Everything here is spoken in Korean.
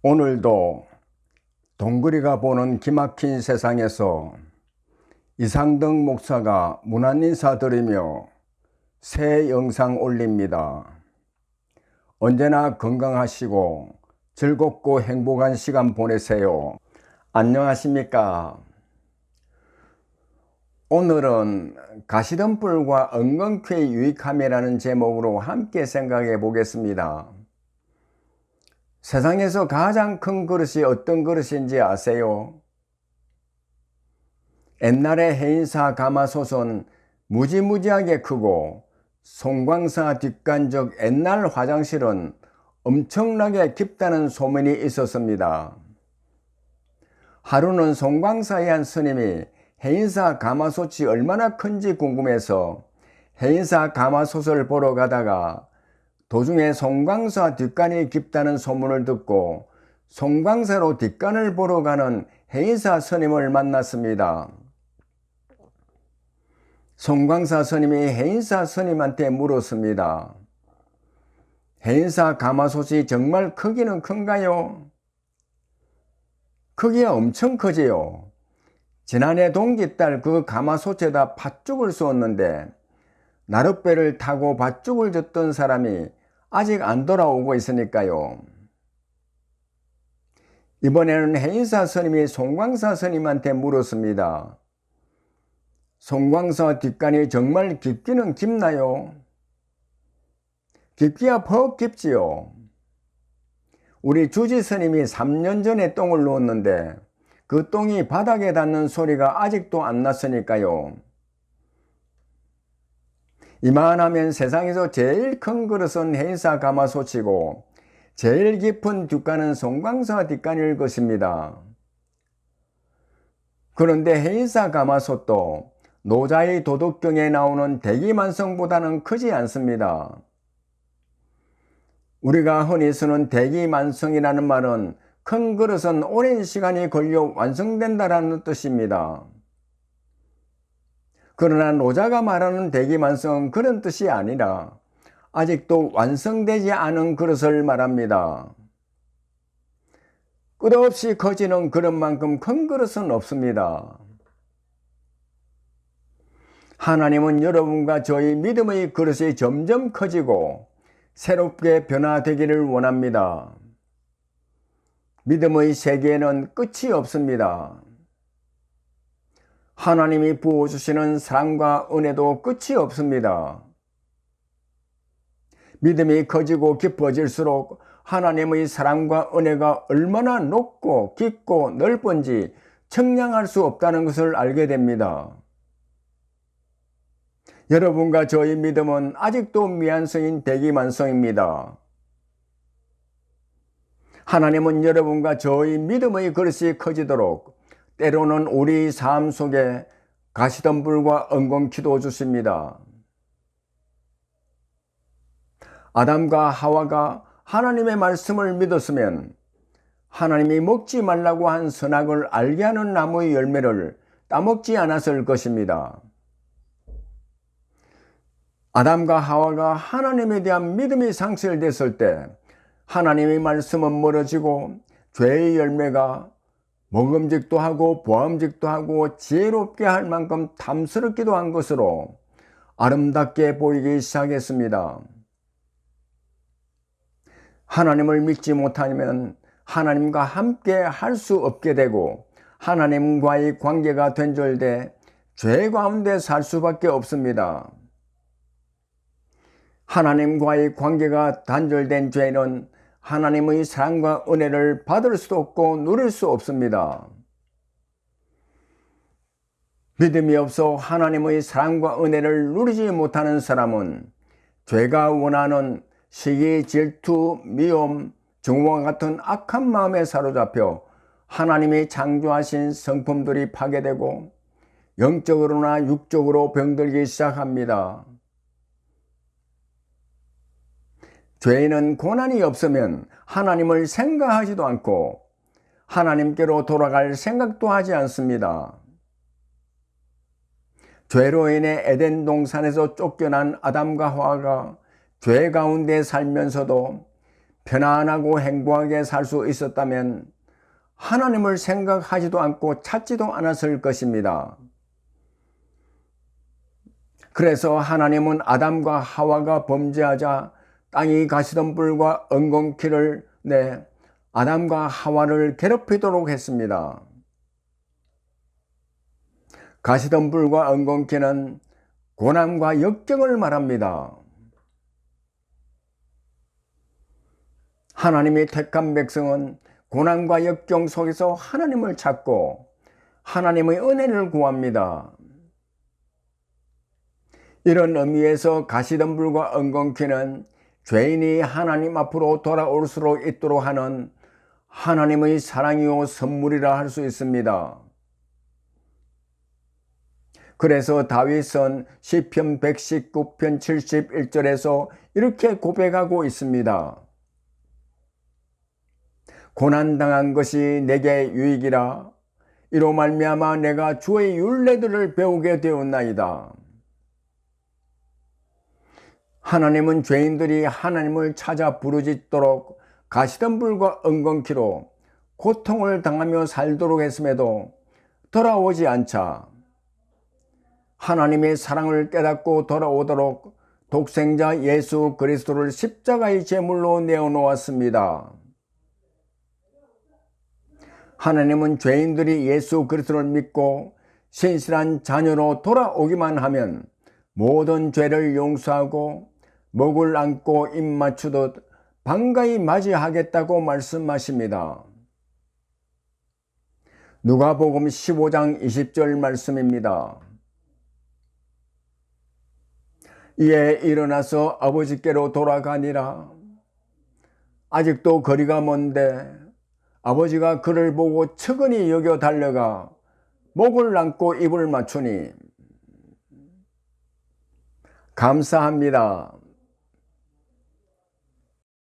오늘도 동그리가 보는 기막힌 세상에서 이상덕 목사가 문안 인사 드리며 새 영상 올립니다. 언제나 건강하시고 즐겁고 행복한 시간 보내세요. 안녕하십니까? 오늘은 가시덤불과 엉겅퀴의 유익함이라는 제목으로 함께 생각해 보겠습니다. 세상에서 가장 큰 그릇이 어떤 그릇인지 아세요? 옛날에 해인사 가마솥은 무지무지하게 크고 송광사 뒷간적 옛날 화장실은 엄청나게 깊다는 소문이 있었습니다. 하루는 송광사의 한 스님이 해인사 가마솥이 얼마나 큰지 궁금해서 해인사 가마솥을 보러 가다가 도중에 송광사 뒷간이 깊다는 소문을 듣고 송광사로 뒷간을 보러 가는 해인사 스님을 만났습니다. 송광사 스님이 해인사 스님한테 물었습니다. 해인사 가마솥이 정말 크기는 큰가요? 크기가 엄청 크지요. 지난해 동기딸 그 가마솥에다 팥죽을 쏘았는데 나룻배를 타고 팥죽을 줬던 사람이 아직 안 돌아오고 있으니까요. 이번에는 해인사 스님이 송광사 스님한테 물었습니다. 송광사 뒷간이 정말 깊기는 깊나요? 깊기야 퍽 깊지요. 우리 주지 스님이 3년 전에 똥을 놓았는데 그 똥이 바닥에 닿는 소리가 아직도 안 났으니까요. 이만하면 세상에서 제일 큰 그릇은 해인사 가마솥이고 제일 깊은 뒷간은 송광사 뒷간일 것입니다. 그런데 해인사 가마솥도 노자의 도덕경에 나오는 대기만성보다는 크지 않습니다. 우리가 흔히 쓰는 대기만성이라는 말은 큰 그릇은 오랜 시간이 걸려 완성된다라는 뜻입니다. 그러나 노자가 말하는 대기만성은 그런 뜻이 아니라 아직도 완성되지 않은 그릇을 말합니다. 끝없이 커지는 그릇만큼 큰 그릇은 없습니다. 하나님은 여러분과 저희 믿음의 그릇이 점점 커지고 새롭게 변화되기를 원합니다. 믿음의 세계에는 끝이 없습니다. 하나님이 부어주시는 사랑과 은혜도 끝이 없습니다. 믿음이 커지고 깊어질수록 하나님의 사랑과 은혜가 얼마나 높고 깊고 넓은지 청량할 수 없다는 것을 알게 됩니다. 여러분과 저희 믿음은 아직도 미완성인 대기만성입니다. 하나님은 여러분과 저희 믿음의 그릇이 커지도록 때로는 우리 삶 속에 가시던 불과 엉겅퀴도 주십니다. 아담과 하와가 하나님의 말씀을 믿었으면 하나님이 먹지 말라고 한 선악을 알게 하는 나무의 열매를 따먹지 않았을 것입니다. 아담과 하와가 하나님에 대한 믿음이 상실됐을 때 하나님의 말씀은 멀어지고 죄의 열매가 먹음직도 하고 보암직도 하고 지혜롭게 할 만큼 탐스럽기도 한 것으로 아름답게 보이기 시작했습니다. 하나님을 믿지 못하면 하나님과 함께 할 수 없게 되고 하나님과의 관계가 된절돼 죄 가운데 살 수밖에 없습니다. 하나님과의 관계가 단절된 죄는 하나님의 사랑과 은혜를 받을 수도 없고 누릴 수 없습니다. 믿음이 없어 하나님의 사랑과 은혜를 누리지 못하는 사람은 죄가 원하는 시기, 질투, 미움, 증오와 같은 악한 마음에 사로잡혀 하나님이 창조하신 성품들이 파괴되고 영적으로나 육적으로 병들기 시작합니다. 죄인은 고난이 없으면 하나님을 생각하지도 않고 하나님께로 돌아갈 생각도 하지 않습니다. 죄로 인해 에덴 동산에서 쫓겨난 아담과 하와가 죄 가운데 살면서도 편안하고 행복하게 살 수 있었다면 하나님을 생각하지도 않고 찾지도 않았을 것입니다. 그래서 하나님은 아담과 하와가 범죄하자 땅이 가시던 불과 엉겅퀴를 내 아담과 하와를 괴롭히도록 했습니다. 가시던 불과 엉겅퀴는 고난과 역경을 말합니다. 하나님이 택한 백성은 고난과 역경 속에서 하나님을 찾고 하나님의 은혜를 구합니다. 이런 의미에서 가시덤불과 엉겅퀴는 죄인이 하나님 앞으로 돌아올 수 있도록 하는 하나님의 사랑이요 선물이라 할 수 있습니다. 그래서 다윗은 시편 119편 71절에서 이렇게 고백하고 있습니다. 고난당한 것이 내게 유익이라 이로 말미암아 내가 주의 율례들을 배우게 되었나이다. 하나님은 죄인들이 하나님을 찾아 부르짖도록 가시던 불과 엉겅퀴로 고통을 당하며 살도록 했음에도 돌아오지 않자 하나님의 사랑을 깨닫고 돌아오도록 독생자 예수 그리스도를 십자가의 제물로 내어놓았습니다. 하나님은 죄인들이 예수 그리스도를 믿고 신실한 자녀로 돌아오기만 하면 모든 죄를 용서하고 목을 안고 입 맞추듯 반가이 맞이하겠다고 말씀하십니다. 누가복음 15장 20절 말씀입니다. 이에 일어나서 아버지께로 돌아가니라. 아직도 거리가 먼데 아버지가 그를 보고 측은히 여겨 달려가 목을 안고 입을 맞추니 감사합니다.